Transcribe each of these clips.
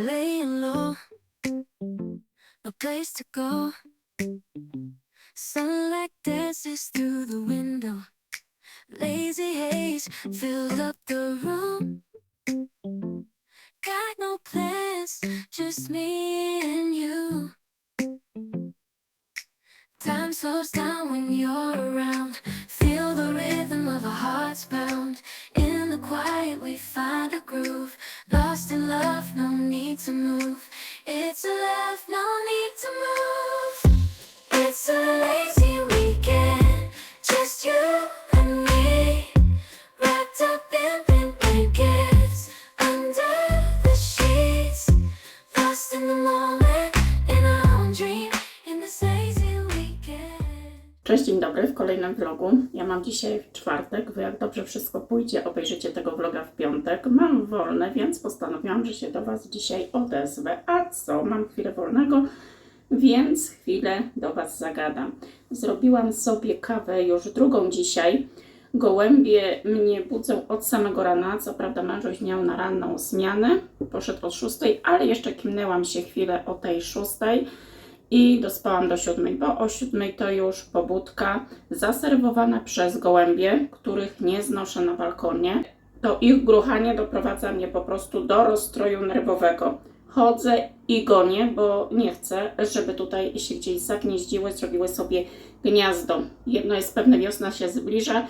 laying low, no place to go. Sunlight dances through the window. Lazy haze filled Cześć, dzień dobry w kolejnym vlogu. Ja mam dzisiaj czwartek, wy jak dobrze wszystko pójdzie, obejrzycie tego vloga w piątek. Mam wolne, więc postanowiłam, że się do Was dzisiaj odezwę. A co? Mam chwilę wolnego, więc chwilę do Was zagadam. Zrobiłam sobie kawę już drugą dzisiaj. Gołębie mnie budzą od samego rana. Co prawda mężuś miał na ranną zmianę, poszedł o 6, ale jeszcze kimnęłam się chwilę o tej 6 i dospałam do siódmej, bo o siódmej to już pobudka zaserwowana przez gołębie, których nie znoszę na balkonie. To ich gruchanie doprowadza mnie po prostu do rozstroju nerwowego. Chodzę i gonię, bo nie chcę, żeby tutaj się gdzieś zagnieździły, zrobiły sobie gniazdo. Jedno jest pewne, wiosna się zbliża,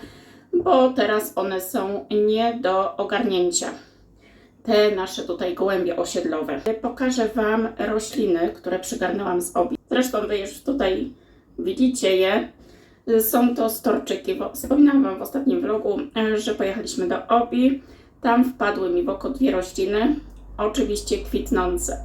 bo teraz one są nie do ogarnięcia te nasze tutaj gołębie osiedlowe. Pokażę Wam rośliny, które przygarnęłam z obi. Zresztą Wy już tutaj widzicie je. Są to storczyki. Wspominałam Wam w ostatnim vlogu, e, że pojechaliśmy do obi. Tam wpadły mi w oko dwie rośliny, oczywiście kwitnące.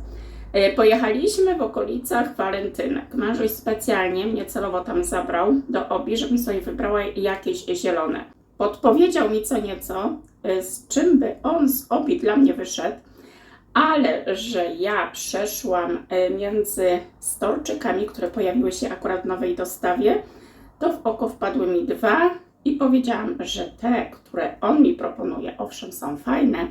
E, Pojechaliśmy w okolicach walentynek. Mężuś specjalnie mnie celowo tam zabrał do obi, żebym sobie wybrała jakieś zielone. Podpowiedział mi co nieco, y, z czym by on z obi dla mnie wyszedł, ale że ja przeszłam y, między storczykami, które pojawiły się akurat w nowej dostawie, to w oko wpadły mi dwa i powiedziałam, że te, które on mi proponuje, owszem, są fajne,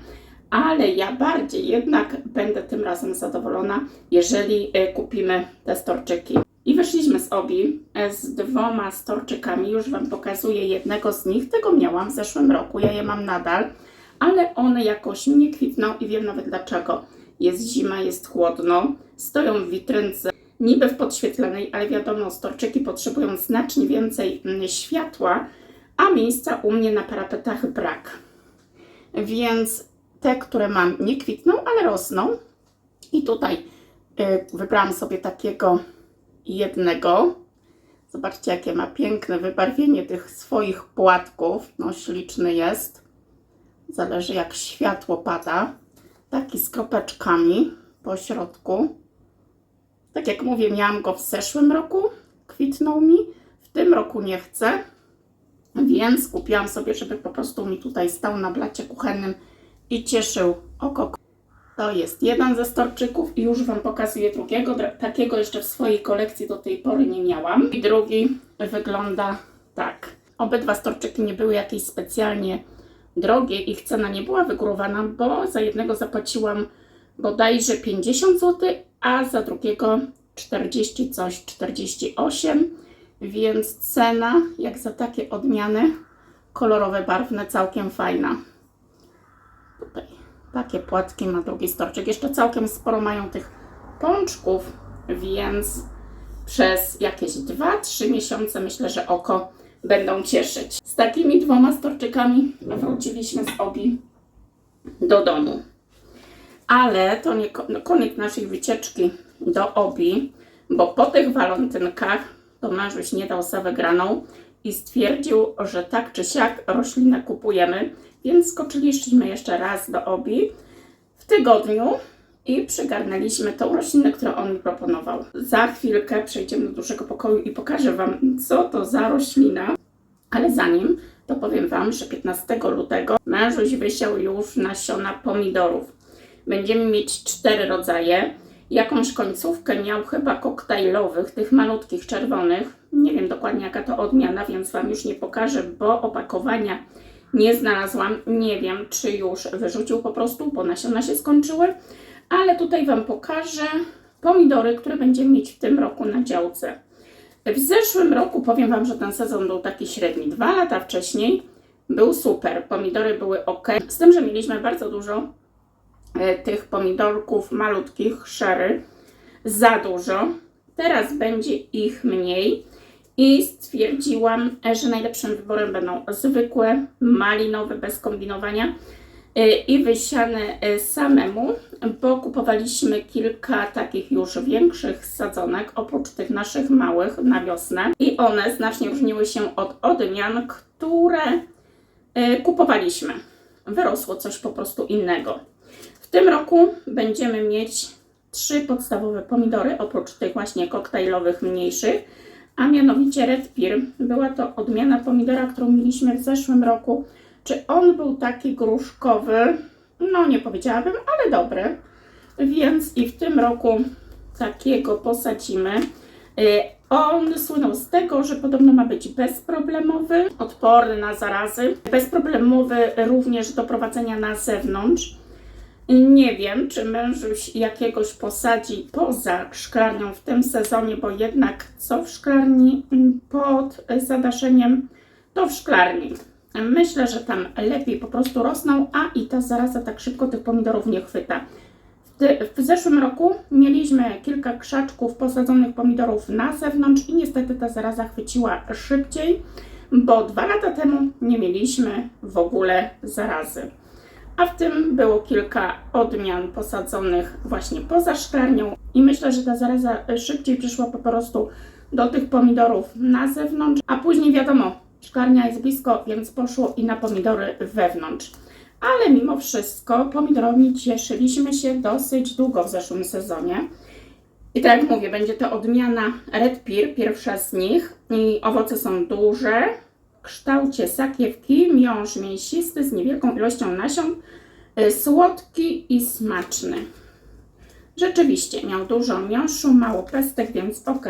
ale ja bardziej jednak będę tym razem zadowolona, jeżeli y, kupimy te storczyki. I wyszliśmy z obi e, z dwoma storczykami. Już Wam pokazuję jednego z nich. Tego miałam w zeszłym roku, ja je mam nadal, ale one jakoś nie kwitną i wiem nawet dlaczego. Jest zima, jest chłodno, stoją w witrynce, niby w podświetlonej, ale wiadomo, storczyki potrzebują znacznie więcej mm, światła, a miejsca u mnie na parapetach brak. Więc te, które mam, nie kwitną, ale rosną. I tutaj y, wybrałam sobie takiego jednego. Zobaczcie, jakie ma piękne wybarwienie tych swoich płatków. No, śliczny jest. Zależy, jak światło pada. Taki z kropeczkami po środku. Tak jak mówię, miałam go w zeszłym roku. Kwitnął mi. W tym roku nie chcę. Więc kupiłam sobie, żeby po prostu mi tutaj stał na blacie kuchennym i cieszył oko. To jest jeden ze storczyków i już Wam pokazuję drugiego. Takiego jeszcze w swojej kolekcji do tej pory nie miałam. I drugi wygląda tak. Obydwa storczyki nie były jakieś specjalnie drogie. Ich cena nie była wygórowana, bo za jednego zapłaciłam bodajże 50 zł, a za drugiego 40 coś, 48. Więc cena, jak za takie odmiany, kolorowe, barwne, całkiem fajna. Tutaj takie płatki ma drugi storczyk. Jeszcze całkiem sporo mają tych pączków, więc przez jakieś 2-3 miesiące myślę, że oko będą cieszyć. Z takimi dwoma storczykami wróciliśmy z obi do domu. Ale to nie no, koniec naszej wycieczki do obi, bo po tych walentynkach to mężuś nie dał za wygraną i stwierdził, że tak czy siak roślinę kupujemy, więc skoczyliśmy jeszcze raz do obi w tygodniu i przygarnęliśmy tą roślinę, którą on mi proponował. Za chwilkę przejdziemy do dużego pokoju i pokażę Wam, co to za roślina. Ale zanim, to powiem Wam, że 15 lutego mężuś wysiał już nasiona pomidorów. Będziemy mieć cztery rodzaje. Jakąś końcówkę miał chyba koktajlowych, tych malutkich czerwonych. Nie wiem dokładnie jaka to odmiana, więc Wam już nie pokażę, bo opakowania nie znalazłam. Nie wiem, czy już wyrzucił po prostu, bo nasiona się skończyły, Ale tutaj Wam pokażę pomidory, które będziemy mieć w tym roku na działce. W zeszłym roku powiem Wam, że ten sezon był taki średni. Dwa lata wcześniej był super. Pomidory były ok. Z tym, że mieliśmy bardzo dużo e, tych pomidorków malutkich, szery. Za dużo. Teraz będzie ich mniej. I stwierdziłam, e, że najlepszym wyborem będą zwykłe, malinowe, bez kombinowania e, i wysiane e, samemu, bo kupowaliśmy kilka takich już większych sadzonek, oprócz tych naszych małych na wiosnę. I one znacznie różniły się od odmian, które kupowaliśmy. Wyrosło coś po prostu innego. W tym roku będziemy mieć trzy podstawowe pomidory, oprócz tych właśnie koktajlowych mniejszych, a mianowicie Red Pear. Była to odmiana pomidora, którą mieliśmy w zeszłym roku. Czy on był taki gruszkowy? No nie powiedziałabym, ale dobry. Więc i w tym roku takiego posadzimy. Y, On słynął z tego, że podobno ma być bezproblemowy, odporny na zarazy, bezproblemowy również do prowadzenia na zewnątrz. Nie wiem, czy mężuś jakiegoś posadzi poza szklarnią w tym sezonie, bo jednak co w szklarni mm, pod zadaszeniem, to w szklarni. Myślę, że tam lepiej po prostu rosną, a i ta zaraza tak szybko tych pomidorów nie chwyta. W zeszłym roku mieliśmy kilka krzaczków posadzonych pomidorów na zewnątrz i niestety ta zaraza chwyciła szybciej, bo dwa lata temu nie mieliśmy w ogóle zarazy a w tym było kilka odmian posadzonych właśnie poza szklarnią i myślę, że ta zaraza szybciej przyszła po prostu do tych pomidorów na zewnątrz, a później wiadomo, szklarnia jest blisko, więc poszło i na pomidory wewnątrz. Ale mimo wszystko pomidorami cieszyliśmy się dosyć długo w zeszłym sezonie. I tak jak mówię, będzie to odmiana Red Pear, pierwsza z nich. I owoce są duże, kształcie sakiewki, miąższ mięsisty z niewielką ilością nasion, y, słodki i smaczny. Rzeczywiście miał dużo miąższu, mało pestek, więc ok.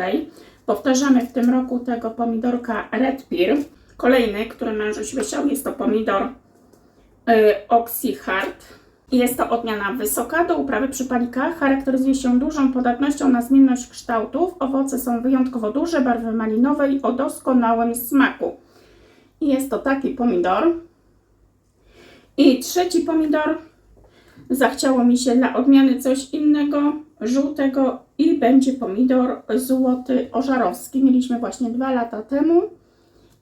Powtarzamy w tym roku tego pomidorka Red Pear. Kolejny, który mężuś wysiał, jest to pomidor y, Oxyhard. Jest to odmiana wysoka do uprawy przy palikach. Charakteryzuje się dużą podatnością na zmienność kształtów. Owoce są wyjątkowo duże, barwy malinowej o doskonałym smaku. Jest to taki pomidor. I trzeci pomidor. Zachciało mi się dla odmiany coś innego, żółtego i będzie pomidor złoty ożarowski. Mieliśmy właśnie dwa lata temu.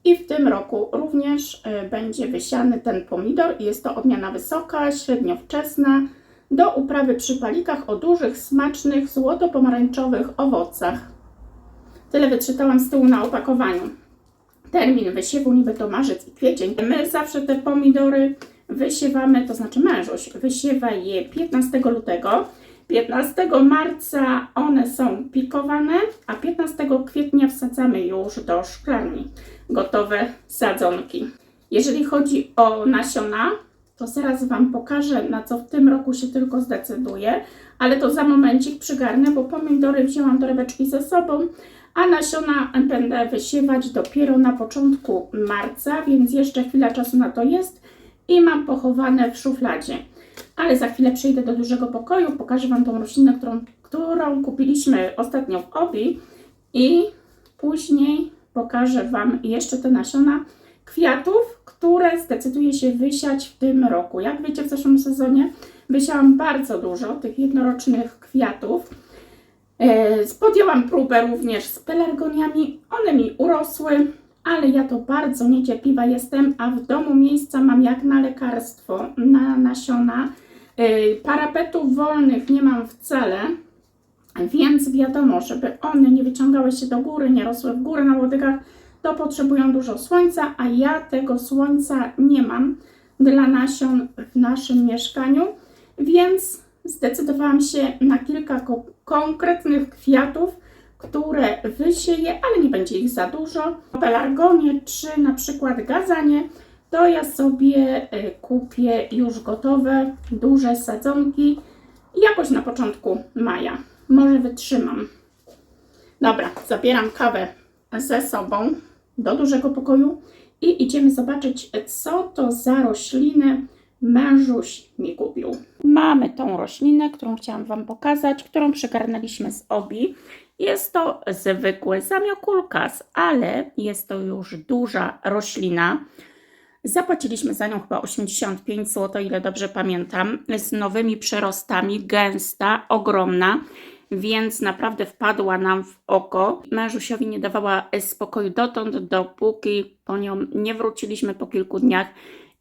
I w tym roku również y, będzie wysiany ten pomidor. Jest to odmiana wysoka, średnio wczesna, do uprawy przy palikach o dużych, smacznych, złoto-pomarańczowych owocach. Tyle wyczytałam z tyłu na opakowaniu. Termin wysiewu niby to marzec i kwiecień. My zawsze te pomidory wysiewamy, to znaczy mężuś wysiewa je 15 lutego. 15 marca one są pikowane, a 15 kwietnia wsadzamy już do szklarni gotowe sadzonki. Jeżeli chodzi o nasiona, to zaraz Wam pokażę, na co w tym roku się tylko zdecyduję, ale to za momencik przygarnę, bo pomidory wzięłam torebeczki ze sobą, a nasiona będę wysiewać dopiero na początku marca, więc jeszcze chwila czasu na to jest i mam pochowane w szufladzie. Ale za chwilę przejdę do dużego pokoju, pokażę Wam tą roślinę, którą, którą kupiliśmy ostatnio w Obi i później pokażę Wam jeszcze te nasiona kwiatów, które zdecyduję się wysiać w tym roku. Jak wiecie, w zeszłym sezonie wysiałam bardzo dużo tych jednorocznych kwiatów. E, Podjęłam próbę również z pelargoniami. One mi urosły, ale ja to bardzo niecierpliwa jestem, a w domu miejsca mam jak na lekarstwo, na nasiona. E, Parapetów wolnych nie mam wcale, więc wiadomo, żeby one nie wyciągały się do góry, nie rosły w górę na łodygach, to potrzebują dużo słońca, a ja tego słońca nie mam dla nasion w naszym mieszkaniu, więc zdecydowałam się na kilka ko- konkretnych kwiatów, które wysieję, ale nie będzie ich za dużo. Pelargonie czy na przykład gazanie, to ja sobie y, kupię już gotowe, duże sadzonki jakoś na początku maja. Może wytrzymam. Dobra, zabieram kawę ze sobą do dużego pokoju i idziemy zobaczyć, co to za rośliny mężuś mi kupił. Mamy tą roślinę, którą chciałam Wam pokazać, którą przygarnęliśmy z obi. Jest to zwykły zamiokulkas, ale jest to już duża roślina. Zapłaciliśmy za nią chyba 85 zł, ile dobrze pamiętam, z nowymi przyrostami, gęsta, ogromna, więc naprawdę wpadła nam w oko. Mężusiowi nie dawała spokoju dotąd, dopóki po nią nie wróciliśmy po kilku dniach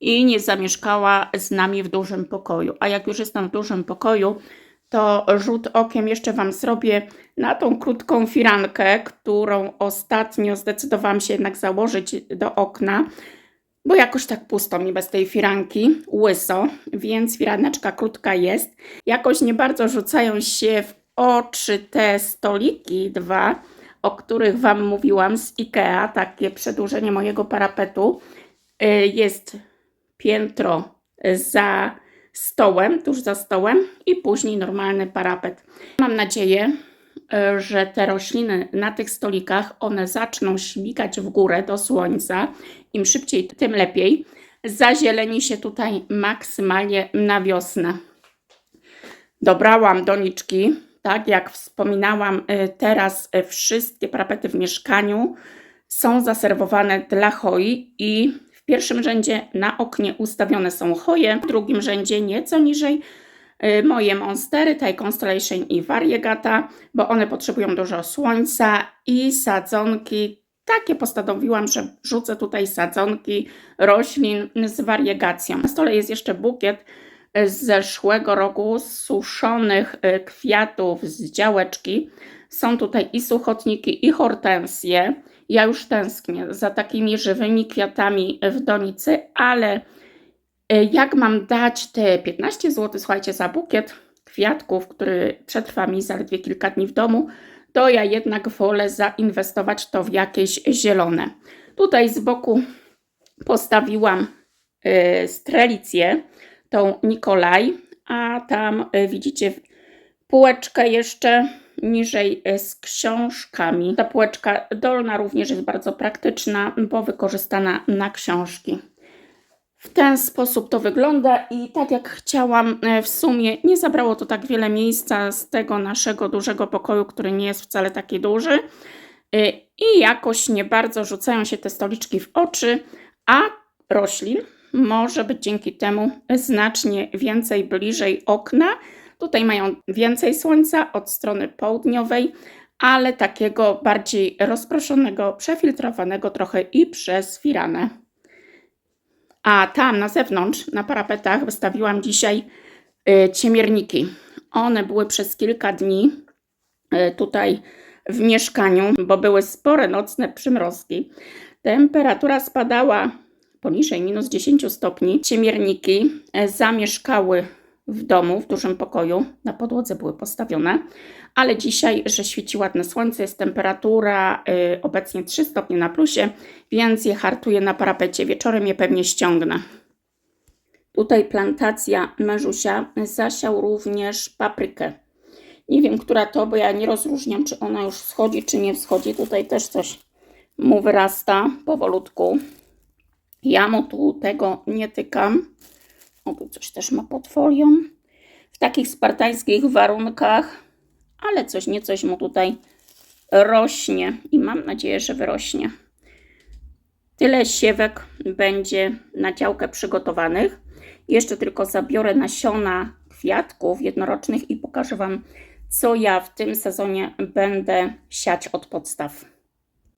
i nie zamieszkała z nami w dużym pokoju. A jak już jestem w dużym pokoju, to rzut okiem jeszcze Wam zrobię na tą krótką firankę, którą ostatnio zdecydowałam się jednak założyć do okna, bo jakoś tak pusto mi bez tej firanki, łyso, więc firaneczka krótka jest. Jakoś nie bardzo rzucają się w oczy te stoliki dwa, o których Wam mówiłam z Ikea, takie przedłużenie mojego parapetu. Y, Jest piętro za stołem, tuż za stołem i później normalny parapet. Mam nadzieję, e, że te rośliny na tych stolikach, one zaczną śmigać w górę do słońca. Im szybciej, tym lepiej. Zazieleni się tutaj maksymalnie na wiosnę. Dobrałam doniczki, tak jak wspominałam, e, teraz e, wszystkie parapety w mieszkaniu są zaserwowane dla hoi i w pierwszym rzędzie na oknie ustawione są choje, w drugim rzędzie nieco niżej y, moje monstery, Thai Constellation i Variegata, bo one potrzebują dużo słońca i sadzonki. Takie postanowiłam, że rzucę tutaj sadzonki roślin z wariegacją. Na stole jest jeszcze bukiet y, z zeszłego roku suszonych y, kwiatów z działeczki. Są tutaj i suchotniki, i hortensje. Ja już tęsknię za takimi żywymi kwiatami w donicy, ale y, jak mam dać te 15 zł, słuchajcie, za bukiet kwiatków, który przetrwa mi zaledwie kilka dni w domu, to ja jednak wolę zainwestować to w jakieś zielone. Tutaj z boku postawiłam y, strelicję, tą Nikolaj, a tam y, widzicie półeczkę jeszcze niżej y, z książkami. Ta półeczka dolna również jest bardzo praktyczna, bo wykorzystana na książki. W ten sposób to wygląda i tak jak chciałam, e, w sumie nie zabrało to tak wiele miejsca z tego naszego dużego pokoju, który nie jest wcale taki duży. E, I jakoś nie bardzo rzucają się te stoliczki w oczy, a roślin może być dzięki temu znacznie więcej bliżej okna. Tutaj mają więcej słońca od strony południowej, ale takiego bardziej rozproszonego, przefiltrowanego trochę i przez firanę. A tam na zewnątrz, na parapetach, wystawiłam dzisiaj y, ciemierniki. One były przez kilka dni y, tutaj w mieszkaniu, bo były spore nocne przymrozki. Temperatura spadała poniżej minus 10 stopni. Ciemierniki e, zamieszkały w domu, w dużym pokoju. Na podłodze były postawione, ale dzisiaj, że świeci ładne słońce, jest temperatura y, obecnie 3 stopnie na plusie, więc je hartuję na parapecie. Wieczorem je pewnie ściągnę. Tutaj plantacja mężusia zasiał również paprykę. Nie wiem, która to, bo ja nie rozróżniam, czy ona już wschodzi, czy nie wschodzi. Tutaj też coś mu wyrasta powolutku. Ja mu tu tego nie tykam. O, tu coś też ma pod folią. W takich spartańskich warunkach, ale coś nie coś mu tutaj rośnie i mam nadzieję, że wyrośnie. Tyle siewek będzie na działkę przygotowanych. Jeszcze tylko zabiorę nasiona kwiatków jednorocznych i pokażę Wam, co ja w tym sezonie będę siać od podstaw.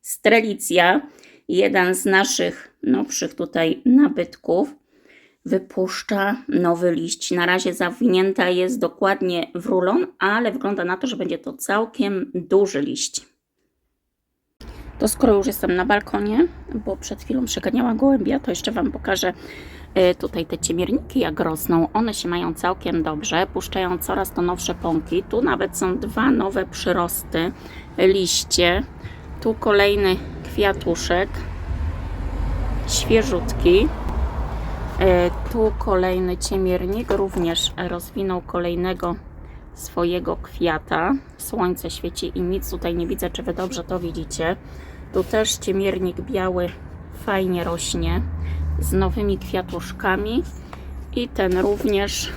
Strelicja, jeden z naszych nowszych tutaj nabytków, wypuszcza nowy liść. Na razie zawinięta jest dokładnie w rulon, ale wygląda na to, że będzie to całkiem duży liść. To skoro już jestem na balkonie, bo przed chwilą przeganiała gołębia, to jeszcze Wam pokażę e, tutaj te ciemierniki jak rosną. One się mają całkiem dobrze, puszczają coraz to nowsze pąki. Tu nawet są dwa nowe przyrosty, liście. Tu kolejny kwiatuszek, świeżutki. E, Tu kolejny ciemiernik również rozwinął kolejnego swojego kwiata. Słońce świeci i nic tutaj nie widzę, czy wy dobrze to widzicie. Tu też ciemiernik biały fajnie rośnie z nowymi kwiatuszkami. I ten również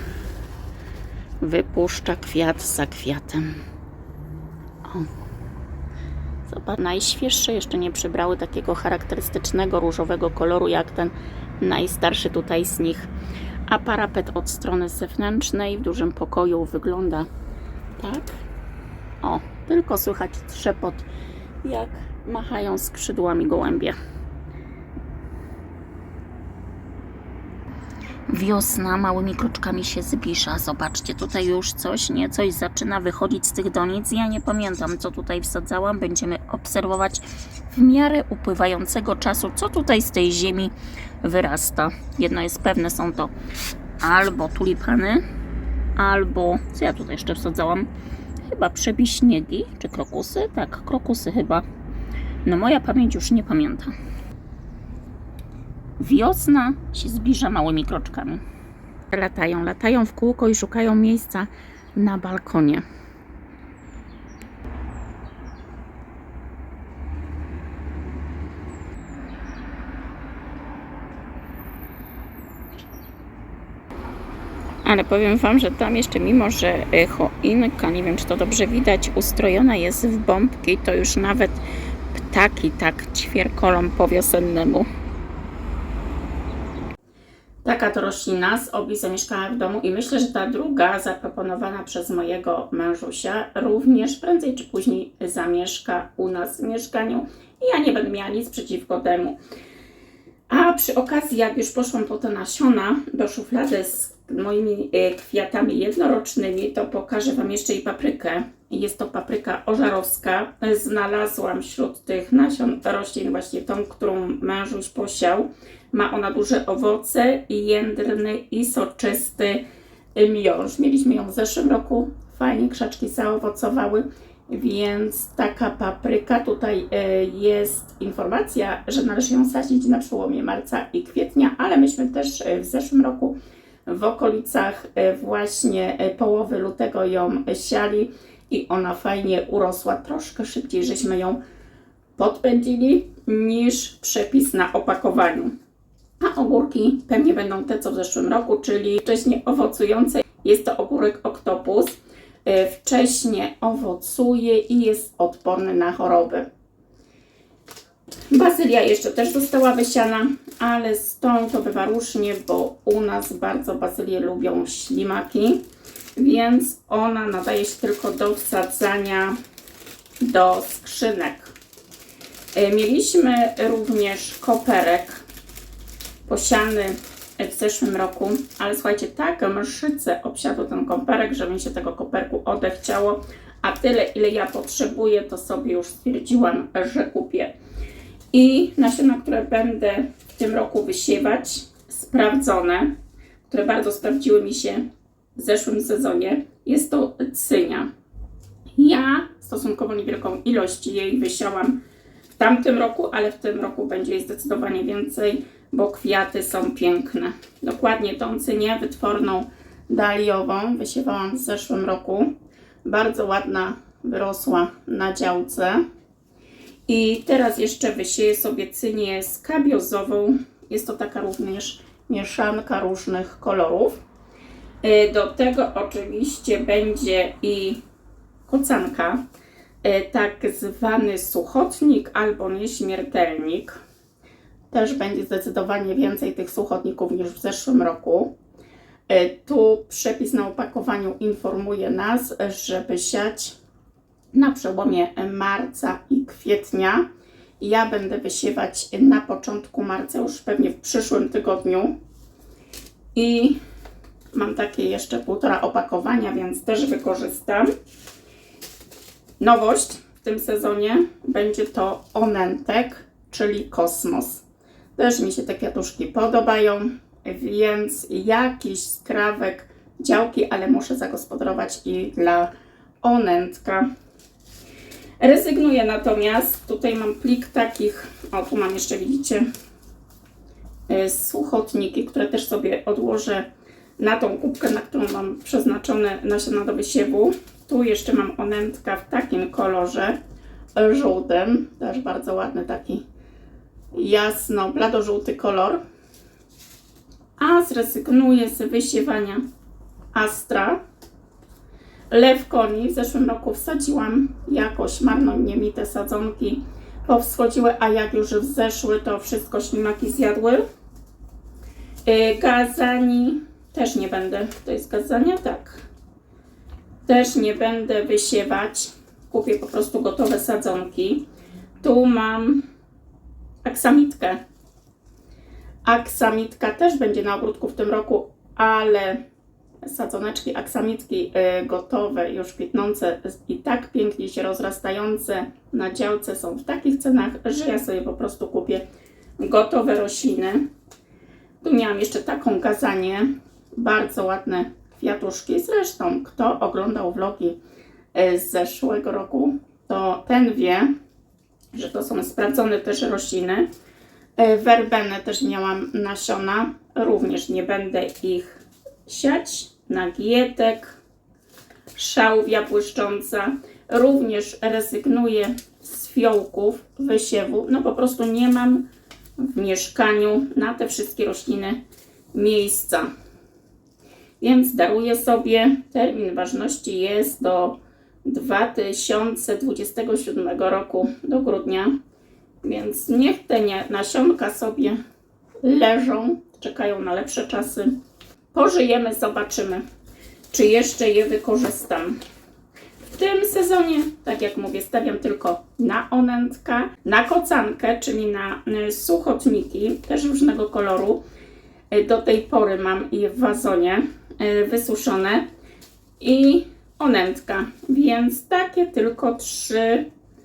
wypuszcza kwiat za kwiatem. O. Zobacz, najświeższe jeszcze nie przybrały takiego charakterystycznego różowego koloru jak ten najstarszy tutaj z nich. A parapet od strony zewnętrznej w dużym pokoju wygląda tak. O, tylko słychać trzepot, jak machają skrzydłami gołębie. Wiosna małymi kroczkami się zbliża. Zobaczcie, tutaj już coś, nie? Coś zaczyna wychodzić z tych donic. Ja nie pamiętam, co tutaj wsadzałam. Będziemy obserwować w miarę upływającego czasu, co tutaj z tej ziemi wyrasta. Jedno jest pewne, są to albo tulipany, albo, co ja tutaj jeszcze wsadzałam? Chyba przebiśniegi, czy krokusy? Tak, krokusy chyba. No moja pamięć już nie pamięta. Wiosna się zbliża małymi kroczkami. Latają, latają w kółko i szukają miejsca na balkonie. Ale powiem Wam, że tam jeszcze mimo, że e, choinka, nie wiem czy to dobrze widać, ustrojona jest w bombki, to już nawet ptaki tak ćwierkolą po wiosennemu. Taka to roślina z obi zamieszkała w domu i myślę, że ta druga zaproponowana przez mojego mężusia również prędzej czy później zamieszka u nas w mieszkaniu i ja nie będę miała nic przeciwko temu. A przy okazji, jak już poszłam po te nasiona do szuflady z moimi e, kwiatami jednorocznymi, to pokażę Wam jeszcze i paprykę. Jest to papryka ożarowska. Znalazłam wśród tych nasion roślin właśnie tą, którą mężuś posiał. Ma ona duże owoce jędrny i soczysty miąższ. Mieliśmy ją w zeszłym roku. Fajnie krzaczki zaowocowały. Więc taka papryka, tutaj e, jest informacja, że należy ją sadzić na przełomie marca i kwietnia, ale myśmy też e, w zeszłym roku w okolicach e, właśnie połowy lutego ją siali i ona fajnie urosła. Troszkę szybciej żeśmy ją podpędzili niż przepis na opakowaniu. A ogórki pewnie będą te co w zeszłym roku, czyli wcześniej owocujące. Jest to ogórek oktopus. E, Wcześnie owocuje i jest odporny na choroby. Bazylia jeszcze też została wysiana, ale z tą to bywa różnie, bo u nas bardzo bazylię lubią ślimaki, więc ona nadaje się tylko do wsadzania do skrzynek. E, Mieliśmy również koperek posiany w zeszłym roku, ale słuchajcie, tak mszyce obsiadły ten koperek, że mi się tego koperku odechciało, a tyle ile ja potrzebuję, to sobie już stwierdziłam, że kupię. I nasiona, które będę w tym roku wysiewać, sprawdzone, które bardzo sprawdziły mi się w zeszłym sezonie, jest to cynia. Ja stosunkowo niewielką ilość jej wysiałam w tamtym roku, ale w tym roku będzie jej zdecydowanie więcej, bo kwiaty są piękne. Dokładnie tą cynię wytworną daliową wysiewałam w zeszłym roku. Bardzo ładna wyrosła na działce. I teraz jeszcze wysieję sobie cynię skabiozową. Jest to taka również mieszanka różnych kolorów. Y, Do tego oczywiście będzie i kocanka, y, tak zwany suchotnik albo nieśmiertelnik. Też będzie zdecydowanie więcej tych suchotników niż w zeszłym roku. Y, Tu przepis na opakowaniu informuje nas, żeby siać na przełomie marca i kwietnia. Ja będę wysiewać na początku marca, już pewnie w przyszłym tygodniu. I mam takie jeszcze półtora opakowania, więc też wykorzystam. Nowość w tym sezonie będzie to onentek, czyli kosmos. Też mi się te kwiatuszki podobają, więc jakiś skrawek działki, ale muszę zagospodarować i dla onentka. Rezygnuję natomiast, tutaj mam plik takich, o tu mam jeszcze widzicie, y, suchotniki, które też sobie odłożę na tą kubkę, na którą mam przeznaczone nasiona do wysiewu. Tu jeszcze mam onętka w takim kolorze y, żółtym, też bardzo ładny taki jasno, blado-żółty kolor. a zrezygnuję z wysiewania Astra. Lew koni w zeszłym roku wsadziłam jakoś, marnotnie mi te sadzonki powschodziły, a jak już wzeszły, to wszystko ślimaki zjadły. Yy, Gazani też nie będę, to jest gazania? Tak. Też nie będę wysiewać. Kupię po prostu gotowe sadzonki. Tu mam aksamitkę. Aksamitka też będzie na ogródku w tym roku, ale sadzoneczki aksamitki y, gotowe, już kwitnące i tak pięknie się rozrastające na działce są w takich cenach, że ja sobie po prostu kupię gotowe rośliny. Tu miałam jeszcze taką gazanię, bardzo ładne kwiatuszki. Zresztą, kto oglądał vlogi y, z zeszłego roku, to ten wie, że to są sprawdzone też rośliny. E, Werbenę też miałam nasiona, również nie będę ich siać. Nagietek, szałwia błyszcząca, również rezygnuję z fiołków, wysiewu. No po prostu nie mam w mieszkaniu na te wszystkie rośliny miejsca. Więc daruję sobie, termin ważności jest do 2027 roku, do grudnia. Więc niech te nasionka sobie leżą, czekają na lepsze czasy. Pożyjemy, zobaczymy, czy jeszcze je wykorzystam. W tym sezonie, tak jak mówię, stawiam tylko na onętka, na kocankę, czyli na y, suchotniki, też różnego koloru. Y, Do tej pory mam je w wazonie wysuszone i onętka, więc takie tylko trzy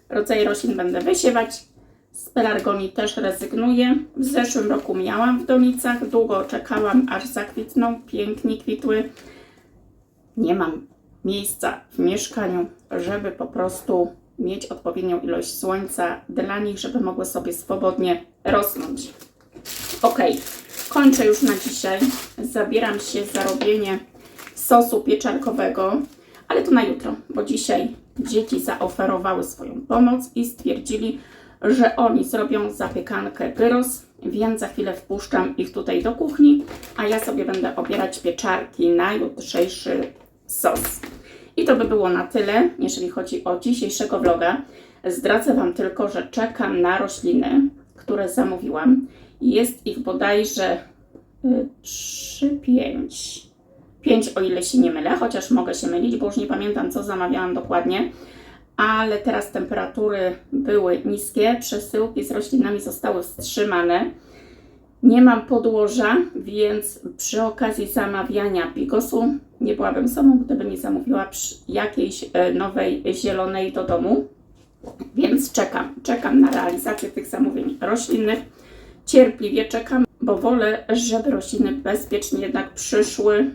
rodzaje roślin będę wysiewać. Z pelargonii też rezygnuję. W zeszłym roku miałam w donicach, długo czekałam aż zakwitną, pięknie kwitły. Nie mam miejsca w mieszkaniu, żeby po prostu mieć odpowiednią ilość słońca dla nich, żeby mogły sobie swobodnie rosnąć. Ok, kończę już na dzisiaj. Zabieram się za robienie sosu pieczarkowego, ale to na jutro, bo dzisiaj dzieci zaoferowały swoją pomoc i stwierdzili, że oni zrobią zapiekankę gyros, więc za chwilę wpuszczam ich tutaj do kuchni, a ja sobie będę obierać pieczarki na jutrzejszy sos. I to by było na tyle, jeżeli chodzi o dzisiejszego vloga. Zdradzę Wam tylko, że czekam na rośliny, które zamówiłam. Jest ich bodajże 3, 5. 5 o ile się nie mylę, chociaż mogę się mylić, bo już nie pamiętam co zamawiałam dokładnie. Ale teraz temperatury były niskie, przesyłki z roślinami zostały wstrzymane. Nie mam podłoża, więc przy okazji zamawiania bigosu nie byłabym sobą, gdyby nie zamówiła jakiejś e, nowej zielonej do domu. Więc czekam, czekam na realizację tych zamówień roślinnych. Cierpliwie czekam, bo wolę, żeby rośliny bezpiecznie jednak przyszły,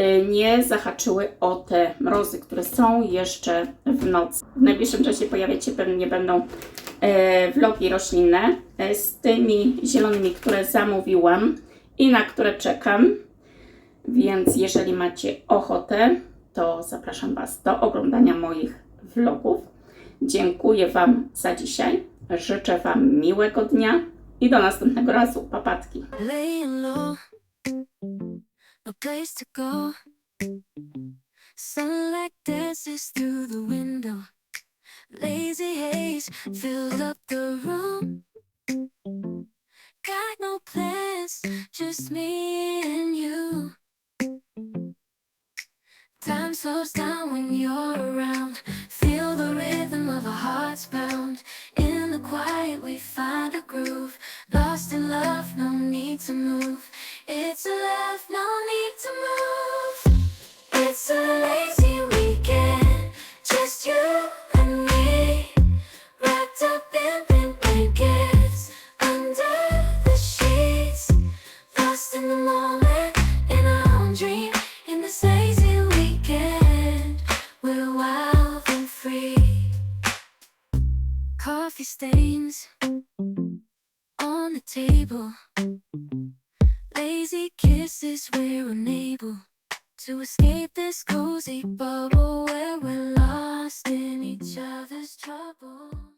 y, nie zahaczyły o te mrozy, które są jeszcze w nocy. W najbliższym czasie pojawiać się pewnie będą e, vlogi roślinne e, z tymi zielonymi, które zamówiłam i na które czekam. Więc jeżeli macie ochotę, to zapraszam Was do oglądania moich vlogów. Dziękuję Wam za dzisiaj. Życzę Wam miłego dnia i do następnego razu. Papatki. Sunlight dances through the window. Lazy haze fills up the room. Got no plans, just me and you. Time slows down when you're around. Feel the rhythm of our hearts we find a groove. Lost in love, no need to move. It's a love, no need to move. It's a lazy weekend, just you and me. Wrapped up in pink blankets under the sheets. Lost in the moment, in our own dream. In this lazy weekend, we're wild and free. Coffee the table. Lazy kisses, we're unable to escape this cozy bubble where we're lost in each other's trouble.